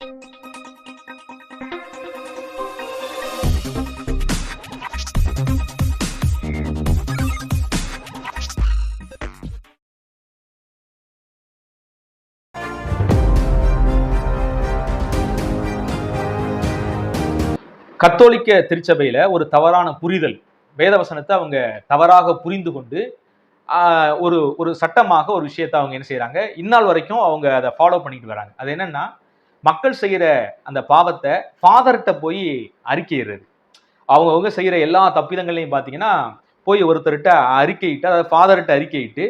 கத்தோலிக்க திருச்சபையில் ஒரு தவறான புரிதல். வேதவசனத்தை அவங்க தவறாக புரிந்து கொண்டு ஒரு ஒரு சட்டமாக ஒரு விஷயத்தை அவங்க என்ன செய்கிறாங்க இந்நாள் வரைக்கும் அவங்க அதை ஃபாலோ பண்ணிட்டு வராங்க. அது என்னென்னா மக்கள் செய்கிற அந்த பாவத்தை ஃபாதர்கிட்ட போய் அறிக்கையிடுறது. அவங்கவுங்க செய்கிற எல்லா தப்பிதங்கள்லையும் பார்த்தீங்கன்னா போய் ஒருத்தர்கிட்ட அறிக்கையிட்டு அதாவது ஃபாதர்கிட்ட அறிக்கையிட்டு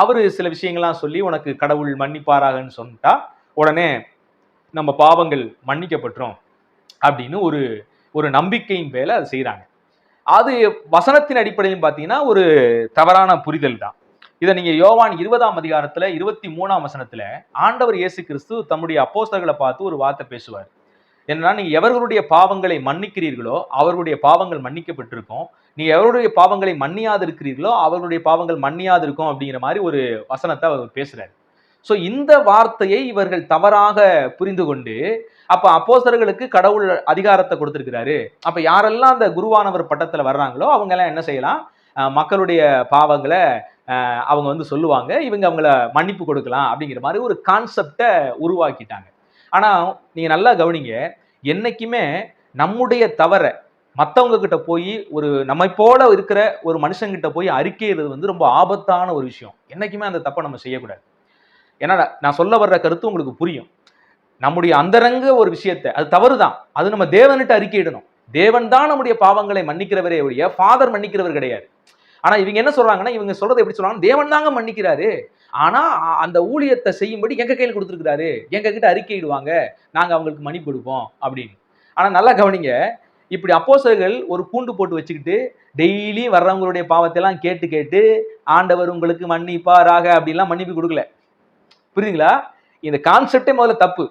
அவர் சில விஷயங்கள்லாம் சொல்லி உனக்கு கடவுள் மன்னிப்பாராகன்னு சொல்லிட்டா உடனே நம்ம பாவங்கள் மன்னிக்கப்பட்டுரும். அப்படின்னு ஒரு ஒரு நம்பிக்கையின் பேரில் அதை செய்கிறாங்க அது வசனத்தின் அடிப்படையில் பார்த்தீங்கன்னா ஒரு தவறான புரிதல் தான். இதை நீங்க யோவான் இருபதாம் அதிகாரத்துல இருபத்தி மூணாம் வசனத்துல ஆண்டவர் இயேசு கிறிஸ்து தம்முடைய அப்போஸ்தர்களை பார்த்து ஒரு வார்த்தை பேசுவார். என்னன்னா நீங்க எவர்களுடைய பாவங்களை மன்னிக்கிறீர்களோ அவர்களுடைய பாவங்கள் மன்னிக்கப்பட்டிருக்கும். நீ எவருடைய பாவங்களை மன்னியாது இருக்கிறீர்களோ அவர்களுடைய பாவங்கள் மன்னியாது இருக்கும் அப்படிங்கிற மாதிரி ஒரு வசனத்தை அவர் பேசுறாரு. ஸோ இந்த வார்த்தையை இவர்கள் தவறாக புரிந்து கொண்டு அப்போ அப்போசர்களுக்கு கடவுள் அதிகாரத்தை கொடுத்துருக்கிறாரு. அப்போ யாரெல்லாம் அந்த குருவானவர் பட்டத்தில் வர்றாங்களோ அவங்க எல்லாம் என்ன செய்யலாம்? மக்களுடைய பாவங்களை அவங்க வந்து சொல்லுவாங்க இவங்க அவங்கள மன்னிப்பு கொடுக்கலாம் அப்படிங்கிற மாதிரி ஒரு கான்செப்டை உருவாக்கிட்டாங்க. ஆனால் நீங்கள் நல்லா கவனிங்க என்னைக்குமே நம்முடைய தவறை மற்றவங்க கிட்ட போய் ஒரு நம்மை போல இருக்கிற ஒரு மனுஷங்கிட்ட போய் அறிக்கையிறது வந்து ரொம்ப ஆபத்தான ஒரு விஷயம். என்னைக்குமே அந்த தப்பை நம்ம செய்யக்கூடாது. ஏன்னா நான் சொல்ல வர்ற கருத்து உங்களுக்கு புரியும். நம்முடைய அந்தரங்க ஒரு விஷயத்தை அது தவறு தான் அது நம்ம தேவன்கிட்ட அறிக்கையிடணும் தேவன் தான் நம்முடைய பாவங்களை மன்னிக்கிறவரே ஒழிய ஃபாதர் மன்னிக்கிறவர் கிடையாது. ஆனா இவங்க என்ன சொல்றாங்கன்னா இவங்க சொல்றது எப்படி சொல்றாங்க தேவன் தாங்க மன்னிக்கிறாரு. ஆனா அந்த ஊழியத்தை செய்யும்படி எங்க கையில் கொடுத்துருக்காரு எங்க கிட்ட அறிக்கையிடுவாங்க நாங்க அவங்களுக்கு மன்னிப்பு கொடுப்போம் அப்படின்னு. ஆனா நல்லா கவனிங்க. இப்படி அப்போசர்கள் ஒரு கூண்டு போட்டு வச்சுக்கிட்டு டெய்லி வர்றவங்களுடைய பாவத்தெல்லாம் கேட்டு கேட்டு ஆண்டவர் உங்களுக்கு மன்னிப்பாராக அப்படிலாம் மன்னிப்பு கொடுக்கல. புரியுதுங்களா? இந்த கான்செப்டே முதல்ல தப்பு.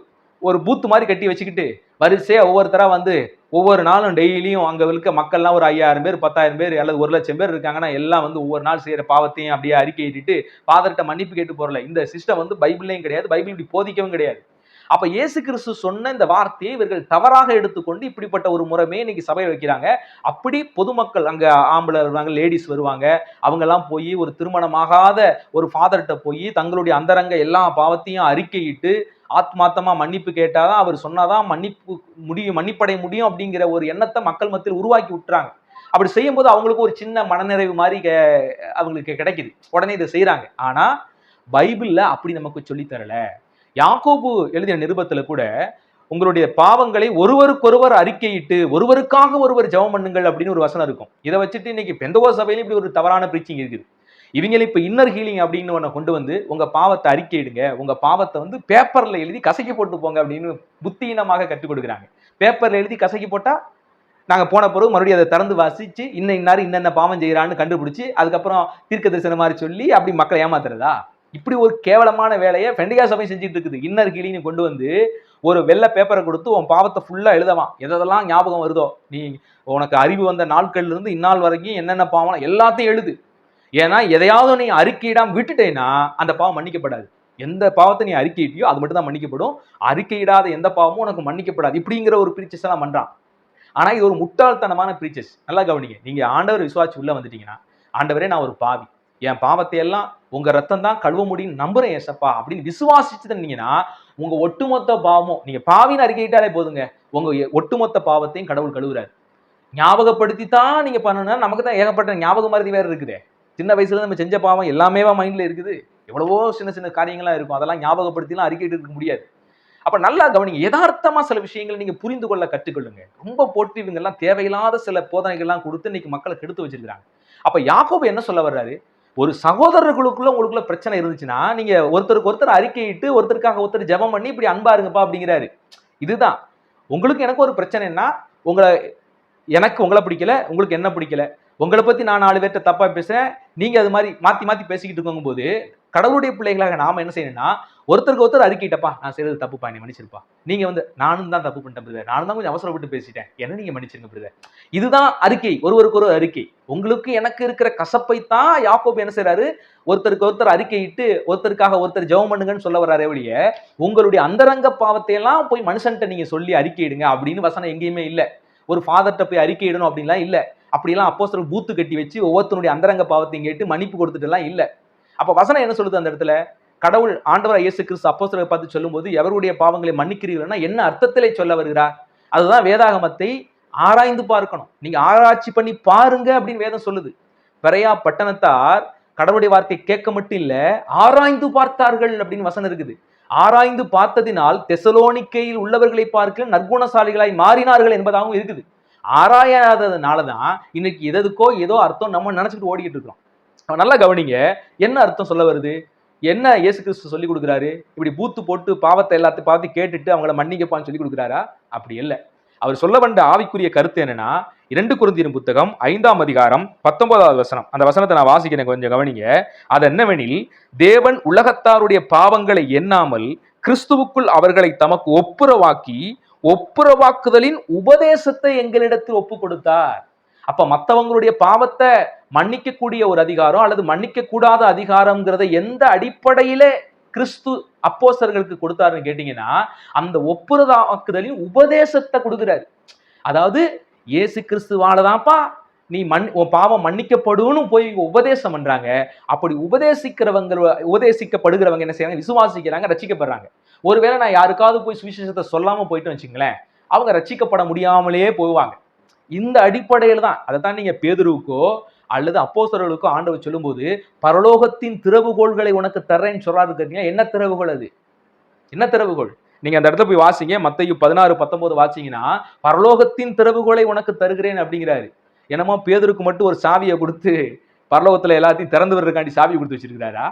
ஒரு பூத்து மாதிரி கட்டி வச்சுக்கிட்டு வரிசையாக ஒவ்வொருத்தராக வந்து ஒவ்வொரு நாளும் டெய்லியும் அங்கே இருக்க மக்கள்லாம் ஒரு ஐயாயிரம் பேர் பத்தாயிரம் பேர் அல்லது ஒரு லட்சம் பேர் இருக்காங்கன்னா எல்லாம் வந்து ஒவ்வொரு நாள் செய்கிற பாவத்தையும் அப்படியே அறிக்கையிட்டு ஃபாதர்கிட்ட மன்னிப்பு கேட்டு போகல இந்த சிஸ்டம் வந்து பைபிள்லையும் கிடையாது பைபிள் இப்படி போதிக்கவும் கிடையாது. அப்ப இயேசு கிறிஸ்து சொன்ன இந்த வார்த்தையை இவர்கள் தவறாக எடுத்துக்கொண்டு இப்படிப்பட்ட ஒரு முறைமே இன்னைக்கு சபையில் வைக்கிறாங்க. அப்படி பொதுமக்கள் அங்க ஆம்பளை வருவாங்க லேடிஸ் வருவாங்க. அவங்க எல்லாம் போய் ஒரு திருமணமாகாத ஒரு ஃபாதர்கிட்ட போய் தங்களுடைய அந்தரங்க எல்லா பாவத்தையும் அறிக்கையிட்டு ஆத்மாத்தமா மன்னிப்பு கேட்டாதான் அவர் சொன்னாதான் மன்னிப்பு முடியும் மன்னிப்படைய முடியும் அப்படிங்கிற ஒரு எண்ணத்தை மக்கள் மத்தியில் உருவாக்கி விட்டுறாங்க. அப்படி செய்யும்போது அவங்களுக்கு ஒரு சின்ன மனநிறைவு மாதிரி அவங்களுக்கு கிடைக்குது. உடனே இதை செய்கிறாங்க ஆனா பைபிள்ல அப்படி நமக்கு சொல்லித் தரல. யாக்கோபு எழுதிய நிருபத்துல கூட உங்களுடைய பாவங்களை ஒருவருக்கொருவர் அறிக்கையிட்டு ஒருவருக்காக ஒருவர் ஜெபம் பண்ணுங்கள் அப்படின்னு ஒரு வசனம் இருக்கும். இதை வச்சுட்டு இன்னைக்கு பெந்தகோ சபையிலும் இப்படி ஒரு தவறான பிரீச்சிங் இருக்குது. இவங்க இப்போ இன்னர் ஹீலிங் அப்படின்னு ஒன்று கொண்டு வந்து உங்கள் பாவத்தை அறிக்கையிடுங்க. உங்கள் பாவத்தை வந்து பேப்பரில் எழுதி கசக்கி போட்டு போங்க அப்படின்னு புத்தியினமாக கற்றுக் கொடுக்குறாங்க. பேப்பரில் எழுதி கசக்கி போட்டால் நாங்கள் போன பிறகு மறுபடியும் அதை திறந்து வாசித்து இன்ன இன்னார் இன்னென்ன பாவம் செய்கிறான்னு கண்டுபிடிச்சி அதுக்கப்புறம் தீர்க்க தரிசனம் மாதிரி சொல்லி அப்படி மக்களை ஏமாத்துறதா? இப்படி ஒரு கேவலமான வேலையை பெண்டிகா சபை செஞ்சுட்டு இருக்குது. இன்னர் ஹீலிங்னு கொண்டு வந்து ஒரு வெள்ளை பேப்பரை கொடுத்து உன் பாவத்தை ஃபுல்லாக எழுதவான். எதெல்லாம் ஞாபகம் வருதோ? நீ உனக்கு அறிவு வந்த நாட்கள்லேருந்து இந்நாள் வரைக்கும் என்னென்ன பாவம் எல்லாத்தையும் எழுது. ஏன்னா எதையாவது நீ அறிக்கையிடாம விட்டுட்டேன்னா அந்த பாவம் மன்னிக்கப்படாது. எந்த பாவத்தை நீ அறிக்கையிட்டியோ அது மட்டும் தான் மன்னிக்கப்படும். அறிக்கையிடாத எந்த பாவமும் உனக்கு மன்னிக்கப்படாது. இப்படிங்கிற ஒரு பிரீச்சஸ் எல்லாம் பண்றான். ஆனா இது ஒரு முட்டாள்தனமான பிரீச்சஸ் நல்லா கவனிங்க. நீங்க ஆண்டவர் விசுவாசி உள்ள வந்துட்டீங்கன்னா ஆண்டவரே நான் ஒரு பாவி. என் பாவத்தை எல்லாம் உங்க ரத்தம் தான் கழுவ முடியும் நம்புறேன் ஏசப்பா. அப்படின்னு விசுவாசிச்சுட்டீங்கன்னா உங்க ஒட்டுமொத்த பாவமும் நீங்க பாவின்னு அறிக்கையிட்டாலே போதுங்க. உங்க ஒட்டுமொத்த பாவத்தையும் கடவுள் கழுவுறாரு. ஞாபகப்படுத்தி தான் நீங்க பண்ணணும்னா நமக்கு தான் ஏகப்பட்ட ஞாபக மருதி வேற இருக்குதே. சின்ன வயசுல நம்ம செஞ்ச பாவம் எல்லாமே மைண்ட்ல இருக்குது. எவ்வளவோ சின்ன சின்ன காரியங்களா இருக்கும். அதெல்லாம் ஞாபகப்படுத்திலாம் அறிக்கைட்டு இருக்க முடியாது. அப்ப நல்லா கவனிங்க. யதார்த்தமா சில விஷயங்கள் நீங்க புரிந்து கொள்ள கற்றுக்கொள்ளுங்க. ரொம்ப போட்டு இவங்க எல்லாம் தேவையில்லாத சில போதனைகள்லாம் கொடுத்து இன்னைக்கு மக்களை கெடுத்து வச்சிருக்காங்க அப்ப யாக்கோபு என்ன சொல்ல வர்றாரு? ஒரு சகோதரர்களுக்குள்ள உங்களுக்குள்ள பிரச்சனை இருந்துச்சுன்னா நீங்க ஒருத்தருக்கு ஒருத்தர் அறிக்கையிட்டு ஒருத்தருக்காக ஒருத்தர் ஜெபம் பண்ணி இப்படி அன்பா இருங்கப்பா அப்படிங்கிறாரு. இதுதான். உங்களுக்கு எனக்கு ஒரு பிரச்சனைன்னா உங்களை எனக்கு உங்களை பிடிக்கல உங்களுக்கு என்ன பிடிக்கல? உங்களை பத்தி நான் நாலு பேர்கிட்ட தப்பா பேசுறேன். நீங்க அது மாதிரி மாத்தி மாத்தி பேசிக்கிட்டு இருக்கும்போது கடவுளுடைய பிள்ளைகளாக நாம என்ன செய்யணும்னா ஒருத்தருக்கு ஒருத்தர் அறிக்கிட்டப்பா நான் செய்யறது தப்புப்பா நீ மன்னிச்சிருப்பா. நீங்க வந்து நானும் தான் தப்பு பண்ணிட்டேன் பிரதர் நானும் தான் கொஞ்சம் அவசரப்பட்டு பேசிட்டேன். என்ன நீங்க மன்னிச்சிருங்க பிரதர் இதுதான் அறிக்கை ஒருவருக்கு ஒரு அறிக்கை. உங்களுக்கு எனக்கு இருக்கிற கசப்பை தான் யாக்கோப் என்ன செய்யறாரு ஒருத்தருக்கு ஒருத்தர் அறிக்கையிட்டு ஒருத்தருக்காக ஒருத்தர் ஜெபம் பண்ணுங்கன்னு சொல்ல வர்றாரே ஒழிய உங்களுடைய அந்தரங்க பாவத்தை எல்லாம் போய் மனுஷன்ட்ட நீங்க சொல்லி அறிக்கையிடுங்க அப்படின்னு வசனம் எங்கேயுமே இல்லை. ஒரு ஃபாதர்கிட்ட போய் அறிக்கையிடணும் அப்படின்லாம் இல்லை. அப்படிலாம் அப்போஸ்தலர் பூத்து கட்டி வச்சு ஒவ்வொருத்தருடைய அந்தரங்க பாவத்தையும் கேட்டு மன்னிப்பு கொடுத்துட்டுலாம் இல்லை. அப்போ வசனம் என்ன சொல்லுது அந்த இடத்துல? கடவுள் ஆண்டவர் இயேசு கிறிஸ்து அப்போஸ்தலரை பார்த்து சொல்லும்போது எவருடைய பாவங்களை மன்னிக்கிறீர்கள்னா என்ன அர்த்தத்திலே சொல்ல வருகிறார் அதுதான் வேதாகமத்தை ஆராய்ந்து பார்க்கணும். நீங்க ஆராய்ச்சி பண்ணி பாருங்க அப்படின்னு வேதம் சொல்லுது. பெரையா பட்டணத்தார் கடவுளுடைய வார்த்தை கேட்க மட்டும் இல்ல ஆராய்ந்து பார்த்தார்கள் அப்படின்னு வசனம் இருக்குது. ஆராய்ந்து பார்த்ததினால் தெசலோனிக்கையில் உள்ளவர்களை பார்க்க நற்குணசாலிகளாய் மாறினார்கள் என்பதாகவும் இருக்குது. ஆராயாததுனால தான் இன்னைக்கு எதுக்கோ ஏதோ அர்த்தம் நம்ம நினச்சிட்டு ஓடிக்கிட்டு இருக்கிறோம். நல்லா கவனிங்க என்ன அர்த்தம் சொல்ல வருது? என்ன இயேசு கிறிஸ்து சொல்லி கொடுக்குறாரு? இப்படி பூத்து போட்டு பாவத்தை எல்லாத்தையும் பார்த்து கேட்டுட்டு அவங்கள மன்னிக்கப்பான்னு சொல்லி கொடுக்குறாரா? அப்படி இல்லை. அவர் சொல்ல வந்த ஆவிக்குரிய கருத்து என்னன்னா இரண்டு குருந்தியின் புத்தகம் ஐந்தாம் அதிகாரம் பத்தொன்பதாவது வசனம். அந்த வசனத்தை நான் வாசிக்கிறேன் கொஞ்சம் கவனிங்க. அது என்னவெனில் தேவன் உலகத்தாருடைய பாவங்களை எண்ணாமல் கிறிஸ்துவுக்குள் அவர்களை தமக்கு ஒப்புரவாக்கி ஒப்புரவாக்குதலின் உபதேசத்தை எங்களிடத்தில் ஒப்பு கொடுத்தார் அப்ப மற்றவங்களுடைய பாவத்தை மன்னிக்கக்கூடிய ஒரு அதிகாரம் அல்லது மன்னிக்க கூடாத அதிகாரம்ங்கிறத எந்த அடிப்படையில கிறிஸ்து அப்போசர்களுக்கு கொடுத்தாருன்னு கேட்டீங்கன்னா அந்த ஒப்புரதாக்குதலின் உபதேசத்தை கொடுக்குறாரு. அதாவது இயேசு கிறிஸ்துவாலதான்ப்பா நீ மண் உன் பாவம் மன்னிக்கப்படும்னு போய் உபதேசம் பண்றாங்க. அப்படி உபதேசிக்கிறவங்க உபதேசிக்கப்படுகிறவங்க என்ன செய்யறாங்க? விசுவாசிக்கிறாங்க ரட்சிக்கப்படுறாங்க. ஒருவேளை நான் யாருக்காவது போய் சுவிசேஷத்தை சொல்லாம போயிட்டு வச்சுங்களேன் அவங்க ரட்சிக்கப்பட முடியாமலேயே போவாங்க இந்த அடிப்படையில் தான் அதை தான் நீங்க பேதுருவுக்கோ அல்லது அப்போசர்களுக்கோ ஆண்டவர் சொல்லும்போது பரலோகத்தின் திறவுகோள்களை உனக்கு தர்றேன்னு சொல்றாரு கேட்டீங்க என்ன திறவுகோள் அது? என்ன திறவுகோள்? நீங்க அந்த இடத்துல போய் வாசிங்க. மத்தையும் பதினாறு பத்தொன்பது வாசிங்கன்னா பரலோகத்தின் திறவுகோளை உனக்கு தருகிறேன் அப்படிங்கிறாரு. என்னமோ பேதருக்கு மட்டும் ஒரு சாவியை கொடுத்து பரலோகத்துல எல்லாத்தையும் திறந்து வர்றதுக்காண்டி சாவியை கொடுத்து வச்சிருக்கிறாரா?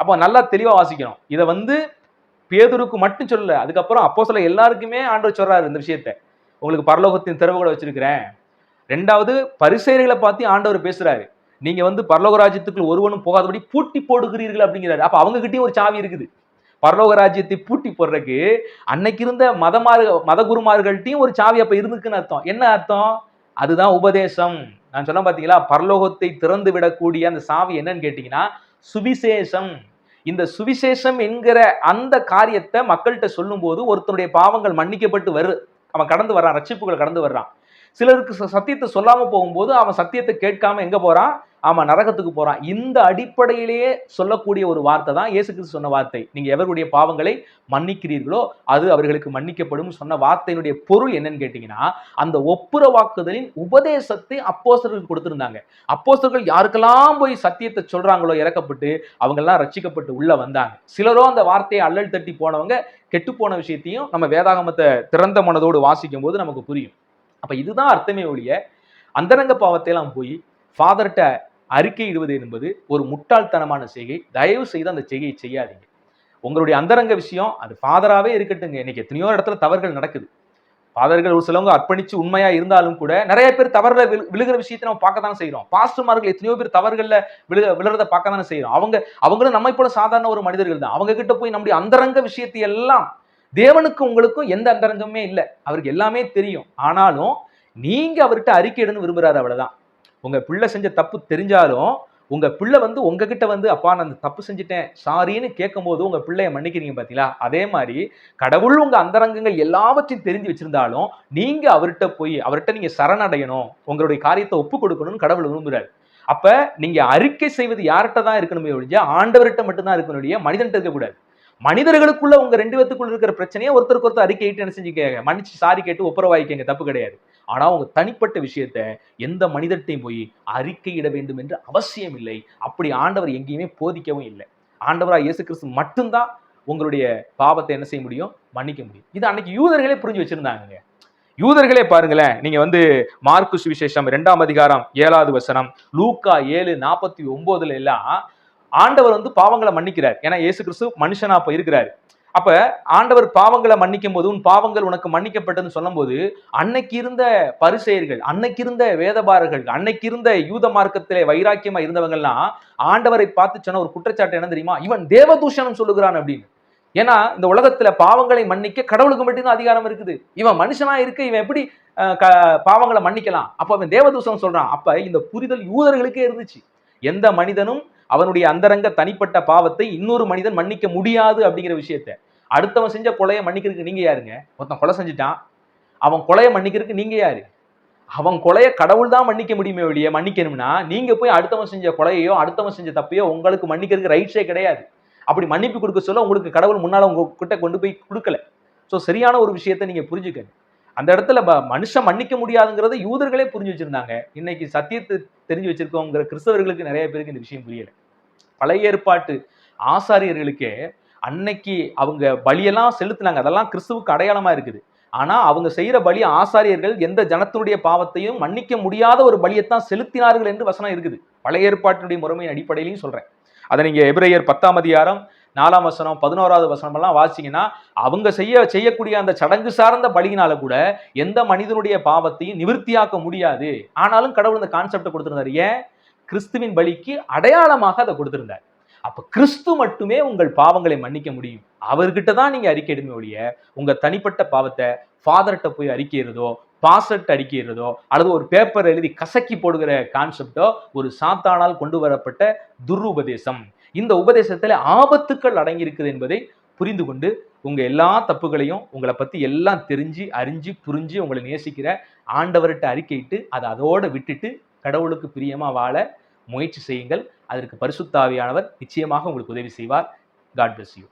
அப்போ நல்லா தெளிவாக வாசிக்கணும். இதை வந்து பேதுருக்கு மட்டும் சொல்லல. அதுக்கப்புறம் அப்போ சொல்ல எல்லாருக்குமே ஆண்டவர் சொல்றாரு இந்த விஷயத்த. உங்களுக்கு பரலோகத்தின் திறவுகளை வச்சிருக்கிறேன். ரெண்டாவது பரிசேரிகளை பார்த்து ஆண்டவர் பேசுறாரு. நீங்க வந்து பரலோக ராஜ்யத்துக்குள் ஒருவனும் போகாதபடி பூட்டி போடுகிறீர்கள் அப்படிங்கிறாரு. அப்ப அவங்ககிட்டயும் ஒரு சாவி இருக்குது. பரலோக ராஜ்யத்தை பூட்டி போடுறதுக்கு அன்னைக்கு இருந்த மதமார் மதகுருமார்கள்ட்டையும் ஒரு சாவி அப்ப இருந்துக்குன்னு அர்த்தம். என்ன அர்த்தம்? அதுதான் உபதேசம். நான் சொன்ன பாத்தீங்களா? பரலோகத்தை திறந்து விடக்கூடிய அந்த சாவி என்னன்னு கேட்டீங்கன்னா சுவிசேஷம். இந்த சுவிசேஷம் என்கிற அந்த காரியத்தை மக்கள்கிட்ட சொல்லும்போது ஒருத்தனுடைய பாவங்கள் மன்னிக்கப்பட்டு வரு. அவன் கடந்து வர்றான் ரட்சிப்புகள் கடந்து வர்றான். சிலருக்கு சத்தியத்தை சொல்லாமல் போகும்போது அவன் சத்தியத்தை கேட்காம எங்கே போகிறான் ஆமாம் நரகத்துக்கு போறான். இந்த அடிப்படையிலேயே சொல்லக்கூடிய ஒரு வார்த்தை தான் இயேசு கிறிஸ்து சொன்ன வார்த்தை. நீங்க எவருடைய பாவங்களை மன்னிக்கிறீர்களோ அது அவர்களுக்கு மன்னிக்கப்படும் சொன்ன வார்த்தையினுடைய பொருள் என்னன்னு கேட்டீங்கன்னா அந்த ஒப்புரவாக்குதலின் உபதேசத்தை அப்போஸ்தலர்களுக்கு கொடுத்திருந்தாங்க. அப்போஸ்தலர்கள் யாருக்கெல்லாம் போய் சத்தியத்தை சொல்றாங்களோ இறக்கப்பட்டு அவங்கெல்லாம் ரட்சிக்கப்பட்டு உள்ள வந்தாங்க. சிலரோ அந்த வார்த்தையை அல்லல் தட்டி போனவங்க கெட்டு போன விஷயத்தையும் நம்ம வேதாகமத்தை திறந்த மனதோடு வாசிக்கும் போது நமக்கு புரியும். அப்ப இதுதான் அர்த்தமே ஒழிய அந்தரங்க பாவத்தை எல்லாம் போய் ஃபாதர்கிட்ட அறிக்கையிடுவது என்பது ஒரு முட்டாள்தனமான செய்கை. தயவு செய்து அந்த செய்கையை செய்யாதீங்க. உங்களுடைய அந்தரங்க விஷயம் அது ஃபாதராகவே இருக்கட்டுங்க இன்னைக்கு எத்தனையோ இடத்துல தவறுகள் நடக்குது. ஃபாதர்கள் ஒரு சிலவங்க அர்ப்பணிச்சு உண்மையா இருந்தாலும் கூட நிறைய பேர் தவறுல விழு- விழுகிற விஷயத்தை நம்ம பார்க்க தானே செய்யறோம் பாஸ்டர்மார்கள் எத்தனையோ பேர் தவறுகளில் விழு விழுறத பார்க்க தானே அவங்க அவங்களும் நம்மை போல சாதாரண ஒரு மனிதர்கள் தான். அவங்க கிட்ட போய் நம்முடைய அந்தரங்க விஷயத்தை எல்லாம் தேவனுக்கும் உங்களுக்கும் எந்த அந்தரங்கமே இல்லை. அவருக்கு எல்லாமே தெரியும். ஆனாலும் நீங்க அவர்கிட்ட அறிக்கையிடணும் விரும்புறாரு அவ்வளவுதான். உங்கள் பிள்ளை செஞ்ச தப்பு தெரிஞ்சாலும் உங்கள் பிள்ளை வந்து உங்ககிட்ட வந்து அப்பா நான் அந்த தப்பு செஞ்சுட்டேன் சாரின்னு கேட்கும்போது உங்கள் பிள்ளைய மன்னிக்கிறீங்க பார்த்தீங்களா அதே மாதிரி கடவுள் உங்கள் அந்தரங்கங்கள் எல்லாவற்றையும் தெரிஞ்சு வச்சுருந்தாலும் நீங்கள் அவர்கிட்ட போய் அவர்கிட்ட நீங்கள் சரணடையணும் உங்களுடைய காரியத்தை ஒப்பு கொடுக்கணும்னு கடவுள் விரும்புகிறார் அப்போ நீங்கள் அறிக்கை செய்வது யார்கிட்ட தான் இருக்கணுமே ஒழிஞ்ச ஆண்டவர்கிட்ட மட்டும்தான் இருக்கணும் ஒழிய மனிதன்கிட்ட இருக்கக்கூடாது மனிதர்களுக்குள்ள உங்க ரெண்டு பேத்துக்குள்ள இருக்கிற பிரச்சனையை ஒருத்தருக்கு ஒருத்தர் அறிக்கை என்ன செஞ்சுக்க மன்னிச்சு சாரி கேட்டு ஒப்புரவாய்க்கங்க தப்பு கிடையாது. ஆனால் அவங்க தனிப்பட்ட விஷயத்த எந்த மனிதர்கிட்டையும் போய் அறிக்கையிட வேண்டும் என்று அவசியம் இல்லை. அப்படி ஆண்டவர் எங்கேயுமே போதிக்கவும் இல்லை. ஆண்டவராக இயேசு கிறிஸ்து மட்டும்தான் உங்களுடைய பாவத்தை என்ன செய்ய முடியும்? மன்னிக்க முடியும். இது அன்னைக்கு யூதர்களே புரிஞ்சு வச்சிருந்தாங்க யூதர்களே பாருங்களேன் நீங்க வந்து மார்க்கு சுவிசேஷம் இரண்டாம் அதிகாரம் ஏழாவது வசனம் லூக்கா ஏழு நாற்பத்தி ஒன்பதுல எல்லாம் ஆண்டவர் வந்து பாவங்களை மன்னிக்கிறார். ஏன்னா இயேசு கிறிஸ்து மனுஷனா அப்ப இருக்கிறாரு. அப்ப ஆண்டவர் பாவங்களை மன்னிக்கும் போது உன் பாவங்கள் உனக்கு மன்னிக்கப்பட்டதுன்னு சொல்லும்போது அன்னைக்கு இருந்த பரிசெயர்கள் அன்னைக்கு இருந்த வேதபாரர்கள் அன்னைக்கு இருந்த யூத மார்க்கத்திலே வைராக்கியமா இருந்தவங்கள்லாம் ஆண்டவரை பார்த்து சொன்ன ஒரு குற்றச்சாட்டு என்ன தெரியுமா? இவன் தேவதூஷணம் சொல்லுகிறான் அப்படின்னு. ஏன்னா இந்த உலகத்துல பாவங்களை மன்னிக்க கடவுளுக்கு மட்டும்தான் அதிகாரம் இருக்குது. இவன் மனுஷனா இருக்க இவன் எப்படி க- பாவங்களை மன்னிக்கலாம்? அப்ப அவன் தேவதூஷணம் சொல்றான். அப்ப இந்த புரிதல் யூதர்களுக்கே இருந்துச்சு. எந்த மனிதனும் அவனுடைய அந்தரங்க தனிப்பட்ட பாவத்தை இன்னொரு மனிதன் மன்னிக்க முடியாது அப்படிங்கிற விஷயத்தை. அடுத்தவன் செஞ்ச கொலையை மன்னிக்கிறதுக்கு நீங்க யாருங்க? ஒருத்தன் கொலை செஞ்சுட்டான். அவன் கொலையை மன்னிக்கிறதுக்கு நீங்க யாரு? அவன் கொலையை கடவுள் தான் மன்னிக்க முடியுமே வெளியே மன்னிக்கணும்னா நீங்க போய் அடுத்தவன் செஞ்ச கொலையோ அடுத்தவன் செஞ்ச தப்பையோ உங்களுக்கு மன்னிக்கிறதுக்கு ரைட்ஸே கிடையாது. அப்படி மன்னிப்பு கொடுக்க சொல்ல உங்களுக்கு கடவுள் முன்னால உங்க கிட்ட கொண்டு போய் கொடுக்கல. ஸோ சரியான ஒரு விஷயத்தை நீங்க புரிஞ்சுக்கங்க அந்த இடத்துல மனுஷன் மன்னிக்க முடியாதுங்கிறத யூதர்களே புரிஞ்சு வச்சிருந்தாங்க. இன்னைக்கு சத்தியத்தை தெரிஞ்சு வச்சிருக்கோங்கிற கிறிஸ்தவர்களுக்கு நிறைய பேருக்கு இந்த விஷயம் புரியல. பழைய ஏற்பாட்டு ஆசாரியர்களுக்கே அன்னைக்கு அவங்க பலியெல்லாம் செலுத்தினாங்க. அதெல்லாம் கிறிஸ்துவுக்கு அடையாளமாக இருக்குது. ஆனால் அவங்க செய்கிற பலி ஆசாரியர்கள் எந்த ஜனத்தினுடைய பாவத்தையும் மன்னிக்க முடியாத ஒரு பலியைத்தான் செலுத்தினார்கள் என்று வசனம் இருக்குது. பழைய ஏற்பாட்டினுடைய முறைமையின் அடிப்படையிலையும் சொல்கிறேன் அதை நீங்கள் எபிரேயர் பத்தாம் அதிகாரம் நாலாம் வசனம் பதினோராவது வசனம் எல்லாம் வாசிங்கன்னா அவங்க செய்ய செய்யக்கூடிய அந்த சடங்கு சார்ந்த பலியினால கூட எந்த மனிதனுடைய பாவத்தையும் நிவர்த்தியாக்க முடியாது. ஆனாலும் கடவுள் இந்த கான்செப்டை கொடுத்துருந்தார். ஏன்? கிறிஸ்துவின் பலிக்கு அடையாளமாக அதை கொடுத்திருந்தார். அப்போ கிறிஸ்து மட்டுமே உங்கள் பாவங்களை மன்னிக்க முடியும். அவர்கிட்ட தான் நீங்க அறிக்கையிடுமே ஒழிய உங்க தனிப்பட்ட பாவத்தை ஃபாதர்கிட்ட போய் அறிக்கையிறதோ பாசட் அடிக்கிறதோ அல்லது ஒரு பேப்பர் எழுதி கசக்கி போடுகிற கான்செப்டோ ஒரு சாத்தானால் கொண்டு வரப்பட்ட துருபதேசம் இந்த உபதேசத்துல ஆபத்துக்கள் அடங்கியிருக்குது என்பதை புரிந்து கொண்டு உங்க எல்லா தப்புகளையும் உங்களை பத்தி எல்லாம் தெரிஞ்சு அறிஞ்சு புரிஞ்சு உங்களை நேசிக்கிற ஆண்டவர்கிட்ட அறிக்கையிட்டு அதை அதோட விட்டுட்டு கடவுளுக்கு பிரியமா வாழ முயற்சி செய்யுங்கள். அதற்கு பரிசுத்தாவியானவர் நிச்சயமாக உங்களுக்கு உதவி செய்வார். God bless you